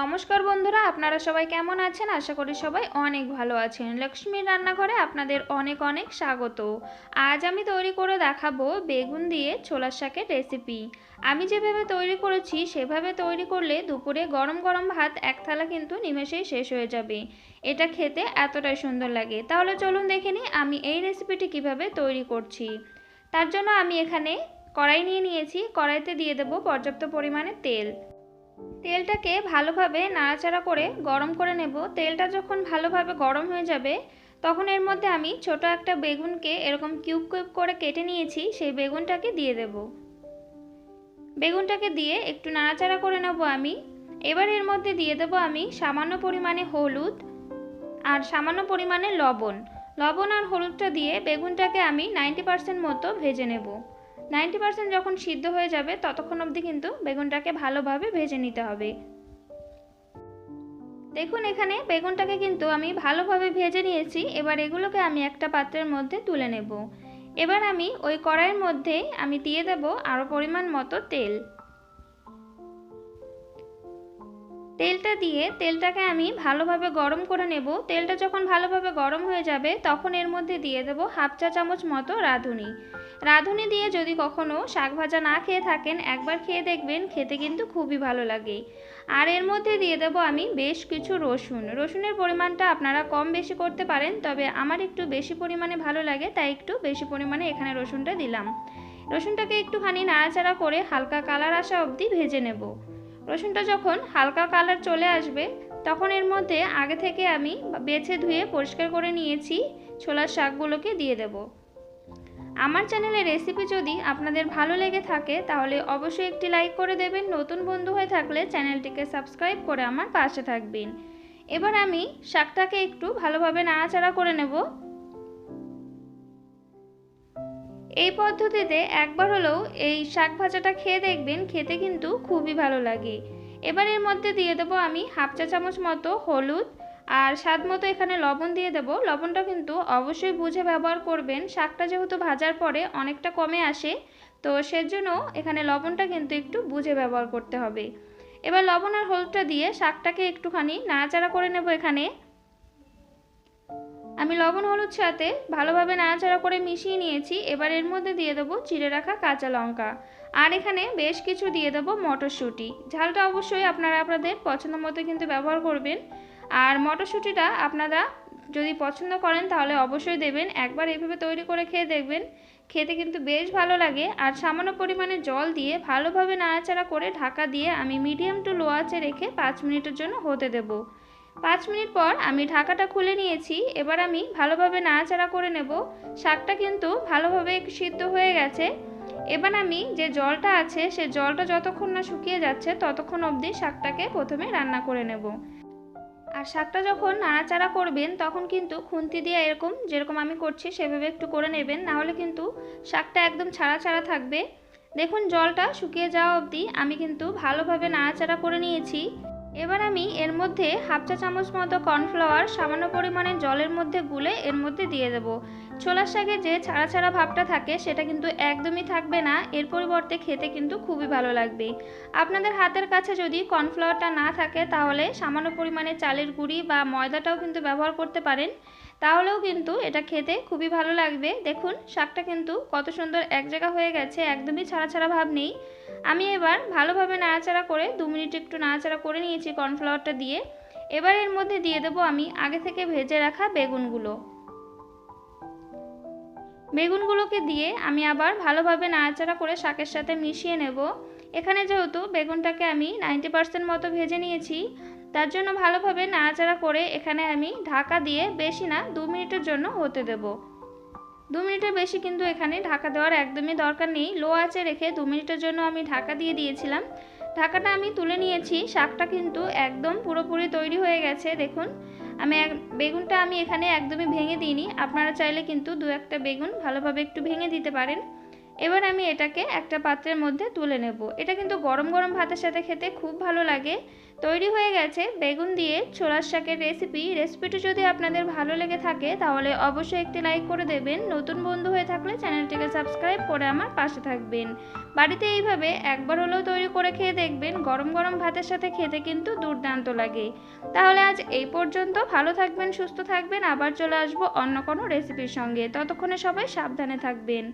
নমস্কার বন্ধুরা, আপনারা সবাই কেমন আছেন? আশা করি সবাই অনেক ভালো আছেন। লক্ষ্মীর রান্নাঘরে আপনাদের অনেক অনেক স্বাগত। আজ আমি তৈরি করে দেখাবো বেগুন দিয়ে ছোলার শাকের রেসিপি। আমি যেভাবে তৈরি করেছি, সেভাবে তৈরি করলে দুপুরে গরম গরম ভাত এক থালা কিন্তু নিমেষেই শেষ হয়ে যাবে। এটা খেতে এতটাই সুন্দর লাগে। তাহলে চলুন দেখে নিই আমি এই রেসিপিটি কীভাবে তৈরি করছি। তার জন্য আমি এখানে কড়াই নিয়ে নিয়েছি। কড়াইতে দিয়ে দেবো পর্যাপ্ত পরিমাণে তেল। তেলটাকে ভালোভাবে নাড়াচাড়া করে গরম করে নেব। তেলটা যখন ভালোভাবে গরম হয়ে যাবে, তখন এর মধ্যে আমি ছোট একটা বেগুনকে এরকম কিউব কিউব করে কেটে নিয়েছি, সেই বেগুনটাকে দিয়ে দেব। বেগুনটাকে দিয়ে একটু নাড়াচাড়া করে নেব আমি। এবার এর মধ্যে দিয়ে দেব আমি সামান্য পরিমাণে হলুদ আর সামান্য পরিমাণে লবণ। লবণ আর হলুদটা দিয়ে বেগুনটাকে আমি নাইনটি পার্সেন্ট মতো ভেজে নেব। নাইনটি পার্সেন্ট যখন সিদ্ধ হয়ে যাবে, ততক্ষণ অবধি কিন্তু বেগুনটাকে ভালোভাবে ভেজে নিতে হবে। দেখুন, এখানে বেগুনটাকে কিন্তু আমি ভালোভাবে ভেজে নিয়েছি। এবার এগুলোকে আমি একটা পাত্রের মধ্যে তুলে নেব। এবার আমি ওই কড়াইয়ের মধ্যে আমি দিয়ে দেব আরও পরিমাণ মতো তেল। তেলটা দিয়ে তেলটাকে আমি ভালোভাবে গরম করে নেব। তেলটা যখন ভালোভাবে গরম হয়ে যাবে, তখন এর মধ্যে দিয়ে দেব হাফ চা চামচ মতো রাঁধুনি। রাঁধুনি দিয়ে যদি কখনও শাক ভাজা না খেয়ে থাকেন, একবার খেয়ে দেখবেন, খেতে কিন্তু খুবই ভালো লাগে। আর এর মধ্যে দিয়ে দেবো আমি বেশ কিছু রসুন। রসুনের পরিমাণটা আপনারা কম বেশি করতে পারেন, তবে আমার একটু বেশি পরিমাণে ভালো লাগে, তাই একটু বেশি পরিমাণে এখানে রসুনটা দিলাম। রসুনটাকে একটুখানি নাড়াচাড়া করে হালকা কালার আসা অবধি ভেজে নেব। রসুনটা যখন হালকা কালার চলে আসবে, তখন এর মধ্যে আগে থেকে আমি বেছে ধুয়ে পরিষ্কার করে নিয়েছি, ছোলার শাকগুলোকে দিয়ে দেবো। আমার চ্যানেলের রেসিপি যদি আপনাদের ভালো লেগে থাকে, তাহলে অবশ্যই একটি লাইক করে দেবেন। নতুন বন্ধু হয়ে থাকলে চ্যানেলটিকে সাবস্ক্রাইব করে আমার পাশে থাকবেন। এবার আমি শাকটাকে একটু ভালোভাবে নাড়াচাড়া করে নেব। এই পদ্ধতিতে একবার হলেও এই শাক ভাজাটা খেয়ে দেখবেন, খেতে কিন্তু খুবই ভালো লাগে। এবার এর মধ্যে দিয়ে দেবো আমি হাফ চা চামচ মতো হলুদ আর স্বাদ মতো এখানে লবণ দিয়ে দেব। লবণটা কিন্তু অবশ্যই বুঝে ব্যবহার করবেন, শাকটা যেহেতু ভাজার পরে অনেকটা কমে আসে, তো সেজন্য এখানে লবণটা কিন্তু একটু বুঝে ব্যবহার করতে হবে। এবার লবণ আর হলুদটা দিয়ে শাকটাকে একটুখানি নাড়াচাড়া করে নেব এখানে। আমি লবণ হলুদ সাথে ভালোভাবে নাড়াচাড়া করে মিশিয়ে নিয়েছি। এবার এর মধ্যে দিয়ে দেবো চিড়ে রাখা কাঁচা লঙ্কা। আর এখানে বেশ কিছু দিয়ে দেবো মটরশুঁটি। ঝালটা অবশ্যই আপনারা আপনাদের পছন্দ মতো কিন্তু ব্যবহার করবেন। আর মটরশুঁটিটা আপনারা যদি পছন্দ করেন তাহলে অবশ্যই দেবেন। একবার এভাবে তৈরি করে খেয়ে দেখবেন। খেতে কিন্তু বেশ ভালো লাগে। আর সামান্য পরিমাণে জল দিয়ে ভালোভাবে নাড়াচাড়া করে ঢাকা দিয়ে আমি মিডিয়াম টু লো আঁচে রেখে পাঁচ মিনিটের জন্য হতে দেব। পাঁচ মিনিট পর আমি ঢাকাটা খুলে নিয়েছি। এবার আমি ভালোভাবে নাড়াচাড়া করে নেব। শাকটা কিন্তু ভালোভাবে সিদ্ধ হয়ে গেছে। এবার আমি যে জলটা আছে, সে জলটা যতক্ষণ না শুকিয়ে যাচ্ছে, ততক্ষণ অবধি শাকটাকে প্রথমে রান্না করে নেব। আর শাকটা যখন নাড়াচাড়া করবেন, তখন কিন্তু খুন্তি দিয়ে এরকম, যেরকম আমি করছি, সেভাবে একটু করে নেবেন। নাহলে কিন্তু শাকটা একদম ছাড়া ছাড়া থাকবে। দেখুন, জলটা শুকিয়ে যাওয়া অবধি আমি কিন্তু ভালোভাবে নাড়াচাড়া করে নিয়েছি। এবার আমি এর মধ্যে হাফ চা চামচ মতো কর্নফ্লাওয়ার সামান্য পরিমাণে জলের মধ্যে গুলে এর মধ্যে দিয়ে দেব। ছোলার শাকে যে ছাড়া ছাড়া ভাবটা থাকে সেটা কিন্তু একদমই থাকবে না, এর পরিবর্তে খেতে কিন্তু খুবই ভালো লাগবে। আপনাদের হাতের কাছে যদি কর্নফ্লাওয়ারটা না থাকে তাহলে সামান্য পরিমাণে চালের গুঁড়ি বা ময়দাটাও কিন্তু ব্যবহার করতে পারেন। তাহলেও কিন্তু এটা খেতে খুবই ভালো লাগবে। দেখুন, শাকটা কিন্তু কত সুন্দর এক জায়গা হয়ে গেছে, একদমই ছাড়া ছাড়া ভাব নেই। আমি এবার ভালোভাবে নাড়াচাড়া করে দু মিনিট একটু নাড়াচাড়া করে নিয়েছি কর্নফ্লাওয়ারটা দিয়ে। এবার এর মধ্যে দিয়ে দেবো আমি আগে থেকে ভেজে রাখা বেগুনগুলো। বেগুনগুলোকে দিয়ে আমি আবার ভালোভাবে নাড়াচাড়া করে শাকের সাথে মিশিয়ে নেব। এখানে যেহেতু বেগুনটাকে আমি নাইনটি পার্সেন্ট মতো ভেজে নিয়েছি তার জন্য ভালোভাবে নাড়াচাড়া করে এখানে আমি ঢাকা দিয়ে বেশি না, দু মিনিটের জন্য হতে দেব। দু মিনিটের বেশি কিন্তু এখানে ঢাকা দেওয়ার একদমই দরকার নেই। লো আঁচে রেখে দু মিনিটের জন্য আমি ঢাকা দিয়ে দিয়েছিলাম। ঢাকাটা আমি তুলে নিয়েছি, শাকটা কিন্তু একদম পুরোপুরি তৈরি হয়ে গেছে, দেখুন। আমি এক, বেগুনটা আমি এখানে একদমই ভেঙে দিইনি। আপনারা চাইলে কিন্তু দু একটা বেগুন ভালোভাবে একটু ভেঙে দিতে পারেন। এবার আমি এটাকে একটা পাত্রের মধ্যে তুলে নেব। এটা কিন্তু গরম গরম ভাতের সাথে খেতে খুব ভালো লাগে। তৈরি হয়ে গেছে বেগুন দিয়ে ছোলার শাকের রেসিপি রেসিপিটি যদি আপনাদের ভালো লেগে থাকে, তাহলে অবশ্যই একটি লাইক করে দেবেন। নতুন বন্ধু হয়ে থাকলে চ্যানেলটিকে সাবস্ক্রাইব করে আমার পাশে থাকবেন। বাড়িতে এইভাবে একবার হলেও তৈরি করে খেয়ে দেখবেন। গরম গরম ভাতের সাথে খেতে কিন্তু দুর্দান্ত লাগে। তাহলে আজ এই পর্যন্ত। ভালো থাকবেন, সুস্থ থাকবেন। আবার চলে আসব অন্য কোনো রেসিপির সঙ্গে। ততক্ষণে সবাই সাবধানে থাকবেন।